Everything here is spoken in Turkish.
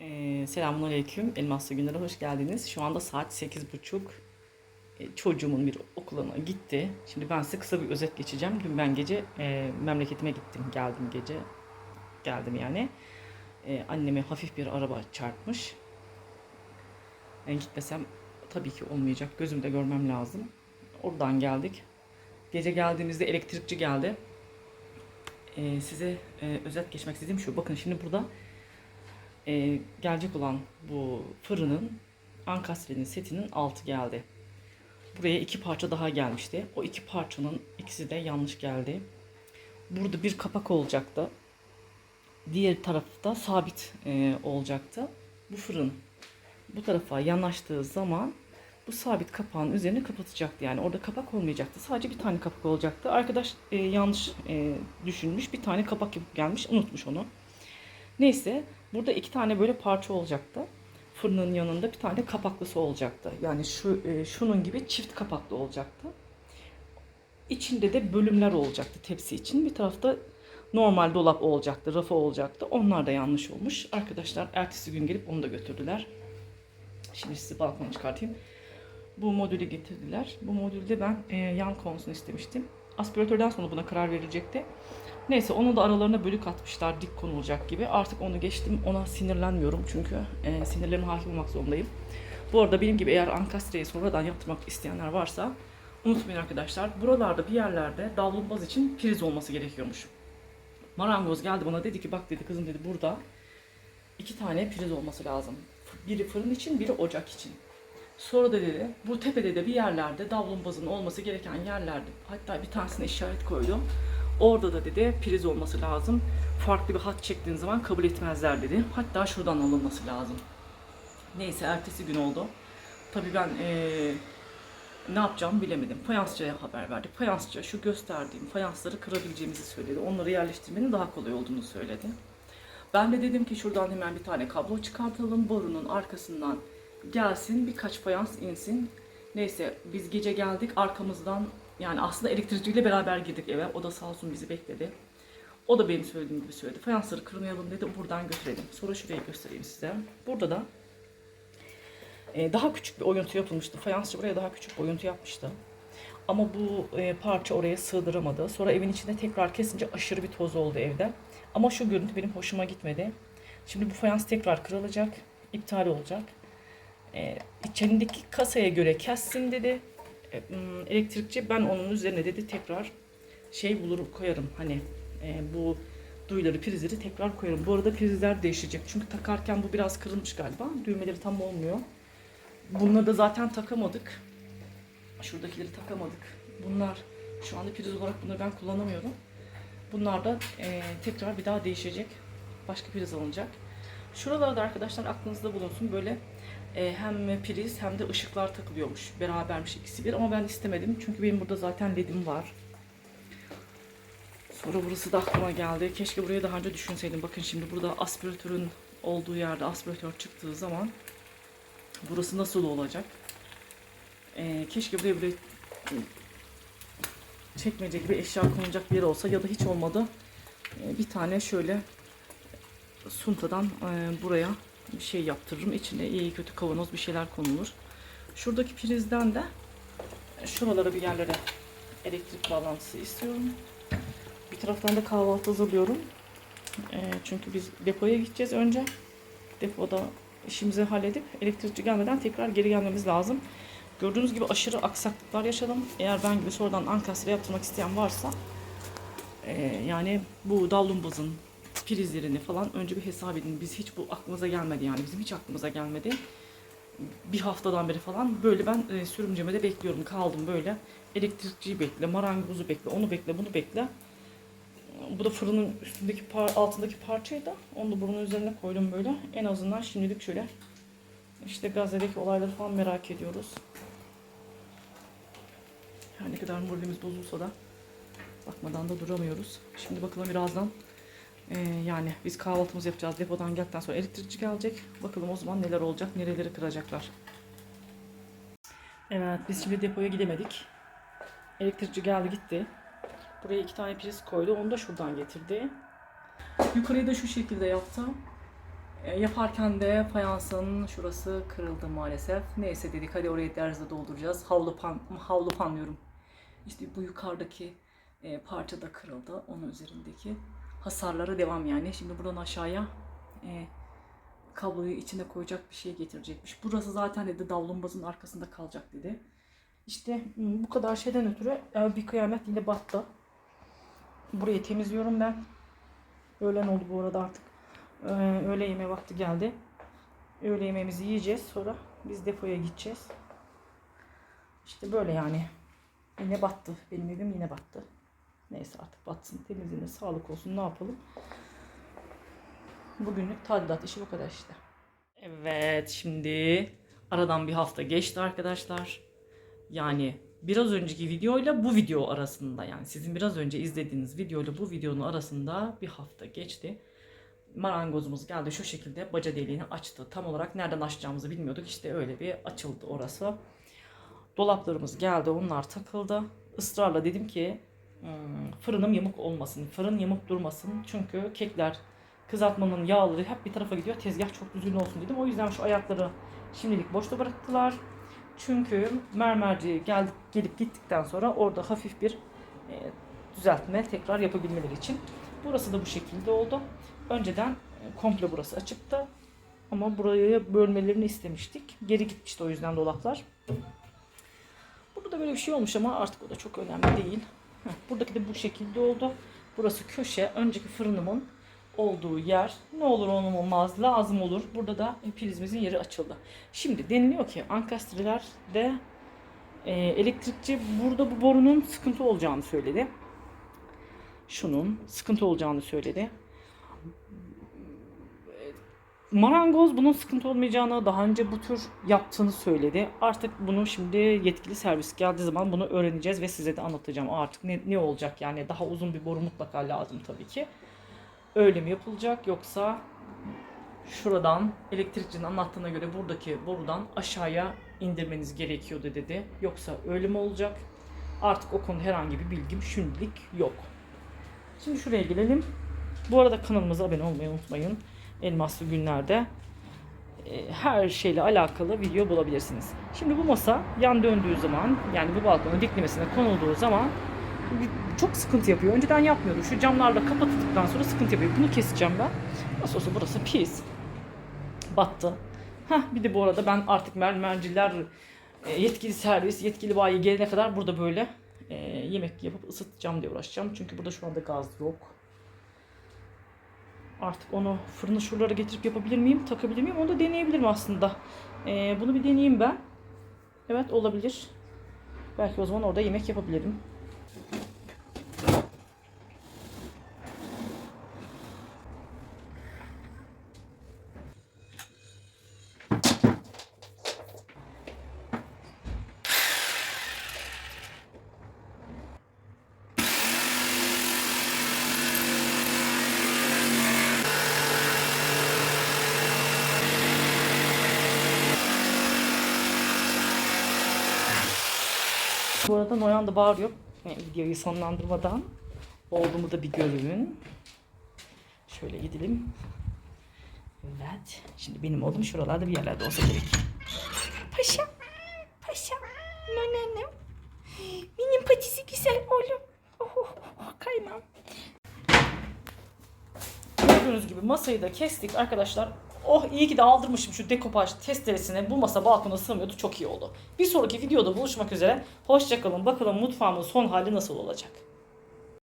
Ee, selamun aleyküm. Elmaslı Günler'e hoş geldiniz. Şu anda saat 8.30. Ee, çocuğumun bir okuluna gitti. Şimdi ben size kısa bir özet geçeceğim. Dün ben gece e, memleketime gittim. Geldim gece. Geldim yani. Ee, anneme hafif bir araba çarpmış. Ben gitmesem tabii ki olmayacak. Gözümde görmem lazım. Oradan geldik. Gece geldiğimizde elektrikçi geldi. Ee, size e, özet geçmek istediğim şu. Bakın şimdi burada e, gelecek olan bu fırının ankastrenin setinin altı geldi. Buraya iki parça daha gelmişti. O iki parçanın ikisi de yanlış geldi. Burada bir kapak olacaktı. Diğer tarafta sabit e, olacaktı. Bu fırın bu tarafa yanaştığı zaman bu sabit kapağın üzerini kapatacaktı. Yani orada kapak olmayacaktı. Sadece bir tane kapak olacaktı. Arkadaş e, yanlış e, düşünmüş. Bir tane kapak yapıp gelmiş. Unutmuş onu. Neyse burada iki tane böyle parça olacaktı. Fırının yanında bir tane kapaklısı olacaktı. Yani şu e, şunun gibi çift kapaklı olacaktı. İçinde de bölümler olacaktı tepsi için. Bir tarafta normal dolap olacaktı, rafı olacaktı. Onlar da yanlış olmuş. Arkadaşlar ertesi gün gelip onu da götürdüler. Şimdi sizi balkona çıkartayım. Bu modülü getirdiler. Bu modülde ben e, yan konusunu istemiştim. Aspiratörden sonra buna karar verilecekti. Neyse onu da aralarına bölük atmışlar dik konulacak gibi. Artık onu geçtim. Ona sinirlenmiyorum çünkü e, sinirlerime hakim olmak zorundayım. Bu arada benim gibi eğer ankastreyi sonradan yaptırmak isteyenler varsa unutmayın arkadaşlar. Buralarda bir yerlerde davlumbaz için priz olması gerekiyormuş. Marangoz geldi bana dedi ki bak dedi kızım dedi burada iki tane priz olması lazım. Biri fırın için biri ocak için. Sonra da dedi bu tepede de bir yerlerde davlumbazın olması gereken yerlerde hatta bir tanesine işaret koydum. Orada da dedi priz olması lazım. Farklı bir hat çektiğin zaman kabul etmezler dedi. Hatta şuradan alınması lazım. Neyse ertesi gün oldu. Tabii ben eee, ne yapacağımı bilemedim. Fayansçıya haber verdik. Fayansçı şu gösterdiğim fayansları kırabileceğimizi söyledi. Onları yerleştirmenin daha kolay olduğunu söyledi. Ben de dedim ki şuradan hemen bir tane kablo çıkartalım. Borunun arkasından gelsin birkaç fayans insin. Neyse biz gece geldik arkamızdan yani aslında elektrikçiyle beraber girdik eve. O da sağ olsun bizi bekledi. O da benim söylediğim gibi söyledi. Fayansları kırmayalım dedi. Buradan götürelim. Sonra şurayı göstereyim size. Burada da e, daha küçük bir oyuntu yapılmıştı. Fayansçı buraya daha küçük bir oyuntu yapmıştı. Ama bu e, parça oraya sığdıramadı. Sonra evin içinde tekrar kesince aşırı bir toz oldu evde. Ama şu görüntü benim hoşuma gitmedi. Şimdi bu fayans tekrar kırılacak. iptal olacak. E, içindeki kasaya göre kessin dedi. E, hmm, elektrikçi ben onun üzerine dedi tekrar şey bulur koyarım. Hani e, bu duyuları prizleri tekrar koyarım. Bu arada prizler değişecek. Çünkü takarken bu biraz kırılmış galiba. Düğmeleri tam olmuyor. Bunları da zaten takamadık. Şuradakileri takamadık. Bunlar şu anda priz olarak bunları ben kullanamıyorum. Bunlar da e, tekrar bir daha değişecek. Başka priz alınacak. Şuralarda arkadaşlar aklınızda bulunsun böyle e, hem priz hem de ışıklar takılıyormuş. Berabermiş ikisi bir ama ben istemedim. Çünkü benim burada zaten ledim var. Sonra burası da aklıma geldi. Keşke buraya daha önce düşünseydim. Bakın şimdi burada aspiratörün olduğu yerde aspiratör çıktığı zaman burası nasıl olacak? E, keşke buraya böyle çekmece gibi eşya konulacak bir yer olsa ya da hiç olmadı e, bir tane şöyle suntadan e, buraya bir şey yaptırırım. İçine iyi kötü kavanoz bir şeyler konulur. Şuradaki prizden de şuralara bir yerlere elektrik bağlantısı istiyorum. Bir taraftan da kahvaltı hazırlıyorum. E, çünkü biz depoya gideceğiz önce. Depoda işimizi halledip elektrikçi gelmeden tekrar geri gelmemiz lazım. Gördüğünüz gibi aşırı aksaklıklar yaşadım. Eğer ben gibi sonradan ankastre yaptırmak isteyen varsa e, yani bu davlumbazın prizlerini falan önce bir hesap edin. Biz hiç bu aklımıza gelmedi yani bizim hiç aklımıza gelmedi. Bir haftadan beri falan böyle ben e, sürümcemede bekliyorum. Kaldım böyle. Elektrikçiyi bekle, marangozu bekle, onu bekle, bunu bekle. Bu da fırının üstündeki par altındaki parçaydı. Onu da bunun üzerine koydum böyle. En azından şimdilik şöyle işte Gazze'deki olayları falan merak ediyoruz. Her ne kadar moralimiz bozulsa da bakmadan da duramıyoruz. Şimdi bakalım birazdan ee, yani biz kahvaltımızı yapacağız. Depodan geldikten sonra elektrikçi gelecek. Bakalım o zaman neler olacak, nereleri kıracaklar. Evet biz şimdi depoya gidemedik. Elektrikçi geldi gitti. Buraya iki tane priz koydu. Onu da şuradan getirdi. Yukarıyı da şu şekilde yaptı. E, yaparken de fayansın şurası kırıldı maalesef. Neyse dedik hadi orayı derzle dolduracağız. Havlu pan, havlu pan diyorum. İşte bu yukarıdaki e, parça da kırıldı. Onun üzerindeki hasarlara devam yani. Şimdi buradan aşağıya e, kabloyu içine koyacak bir şey getirecekmiş. Burası zaten dedi davlumbazın arkasında kalacak dedi. İşte bu kadar şeyden ötürü e, bir kıyamet yine battı. Burayı temizliyorum ben. Öğlen oldu bu arada artık. Ee, öğle yemeği vakti geldi. Öğle yemeğimizi yiyeceğiz. Sonra biz depoya gideceğiz. İşte böyle yani. Yine battı. Benim evim yine battı. Neyse artık batsın. Temizliğine sağlık olsun. Ne yapalım? Bugünlük tadilat işi bu kadar işte. Evet şimdi aradan bir hafta geçti arkadaşlar. Yani biraz önceki videoyla bu video arasında yani sizin biraz önce izlediğiniz videoyla bu videonun arasında bir hafta geçti. Marangozumuz geldi şu şekilde baca deliğini açtı. Tam olarak nereden açacağımızı bilmiyorduk. İşte öyle bir açıldı orası. Dolaplarımız geldi onlar takıldı. Israrla dedim ki "Hmm, fırınım yamuk olmasın. Fırın yamuk durmasın. Çünkü kekler kızartmanın yağları hep bir tarafa gidiyor. Tezgah çok düzgün olsun dedim. O yüzden şu ayakları şimdilik boşta bıraktılar. Çünkü mermerci gel, gelip gittikten sonra orada hafif bir e, düzeltme tekrar yapabilmeleri için. Burası da bu şekilde oldu. Önceden e, komple burası açıktı. Ama burayı bölmelerini istemiştik. Geri gitmişti o yüzden dolaplar. Burada böyle bir şey olmuş ama artık o da çok önemli değil. Buradaki de bu şekilde oldu. Burası köşe. Önceki fırınımın olduğu yer. Ne olur onun olmaz lazım olur. Burada da prizimizin yeri açıldı. Şimdi deniliyor ki ankastrelerde e, elektrikçi burada bu borunun sıkıntı olacağını söyledi. Şunun sıkıntı olacağını söyledi. Marangoz bunun sıkıntı olmayacağını daha önce bu tür yaptığını söyledi. Artık bunu şimdi yetkili servis geldiği zaman bunu öğreneceğiz ve size de anlatacağım. Artık ne, ne olacak yani daha uzun bir boru mutlaka lazım tabii ki. Öyle mi yapılacak yoksa şuradan elektrikçinin anlattığına göre buradaki borudan aşağıya indirmeniz gerekiyordu dedi. Yoksa öyle mi olacak? Artık o konuda herhangi bir bilgim şimdilik yok. Şimdi şuraya gelelim. Bu arada kanalımıza abone olmayı unutmayın. Elmaslı günlerde e, her şeyle alakalı video bulabilirsiniz. Şimdi bu masa yan döndüğü zaman yani bu balkonun diklemesine konulduğu zaman çok sıkıntı yapıyor. Önceden yapmıyordu. Şu camlarla kapatıldıktan sonra sıkıntı yapıyor. Bunu keseceğim ben. Nasıl olsa burası pis. Battı. Heh, bir de bu arada ben artık mermerciler, e, yetkili servis, yetkili bayi gelene kadar burada böyle e, yemek yapıp ısıtacağım diye uğraşacağım. Çünkü burada şu anda gaz yok. Artık onu fırını şuralara getirip yapabilir miyim, takabilir miyim? Onu da deneyebilirim aslında. E, bunu bir deneyeyim ben. Evet olabilir. Belki o zaman orada yemek yapabilirim. Bu arada Noyan da bağırıyor. Yani videoyu sonlandırmadan. Olduğumu da bir görün. Şöyle gidelim. Evet. Şimdi benim oğlum şuralarda bir yerlerde olsa gerek. Paşa. Paşa. Nonenem. Benim patisi güzel oğlum. Oh, oh, oh, kaymam. Gördüğünüz gibi masayı da kestik arkadaşlar. Oh iyi ki de aldırmışım şu dekopaj testeresini. Bu masa balkona sığmıyordu. Çok iyi oldu. Bir sonraki videoda buluşmak üzere. Hoşçakalın. Bakalım mutfağımın son hali nasıl olacak.